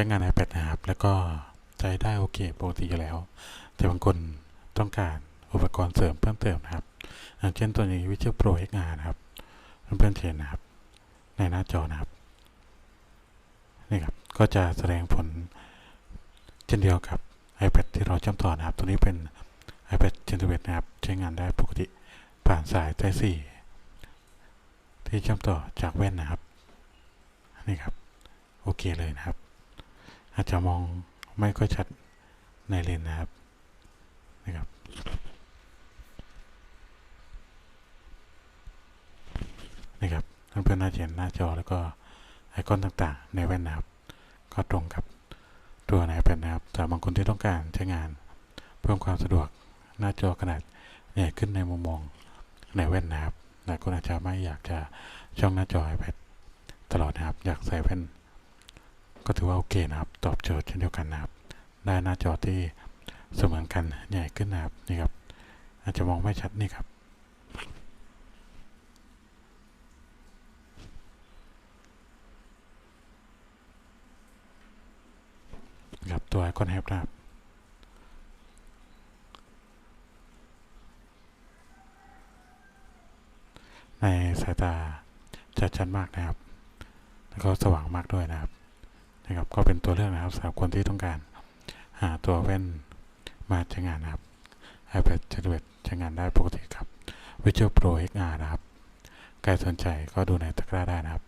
ช้งาน iPad นะครับ แล้วก็ใช้ได้โอเคปกติอยู่แล้ว แต่บางคนต้องการอุปกรณ์เสริมเพิ่มเติมนะครับอย่างเช่นตัวนี้ Visual Pro XR นะครับเพื่อนๆเห็นนะครับ ในหน้าจอนะครับนี่ครับก็จะแสดงผลเช่นเดียวกับ iPad ที่เราเชื่อมต่อนะครับ ตัวนี้เป็น iPad Gen 11นะครับ ใช้งานได้ปกติผ่านสาย Type C ที่เชื่อมต่อจากแว่นนะครับ นี่ครับ โอเคเลยนะครับ อาจจะมองไม่ค่อยชัดในเลนนะครับนี่ครับนี่ครับเพื่อนๆน่าจะเห็นหน้าจอแล้วก็ไอคอนต่างๆ ในแว่นนะครับ ก็ตรงกับตัวใน iPad นะครับสำหรับบางคนที่ต้องการใช้งาน เพิ่มความสะดวกหน้าจอขนาดใหญ่ขึ้นในมุมมองในแว่นนะครับหลายคนอาจจะไม่อยากจะช่องหน้าจอ iPad ตลอดนะครับ อยากใส่แว่น ก็ถือว่าโอเคนะครับ ตอบโจทย์เช่นเดียวกันนะครับ ได้หน้าจอที่เสมือนกันใหญ่ขึ้นนะครับนี่ครับ อาจจะมองไม่ชัดนี่ครับครับตัวไอคอนแฮปนะครับในสายตาจะชัดมากนะครับ แล้วก็สว่างมากด้วยนะครับ นะครับ ก็เป็นตัวเลือกนะครับสำหรับคนที่ต้องการหาตัวแว่นมาใช้งานนะครับ iPad จะใช้งานได้ปกติครับ Visual Pro XR นะครับ ใครสนใจก็ดูในตะกร้าได้นะครับ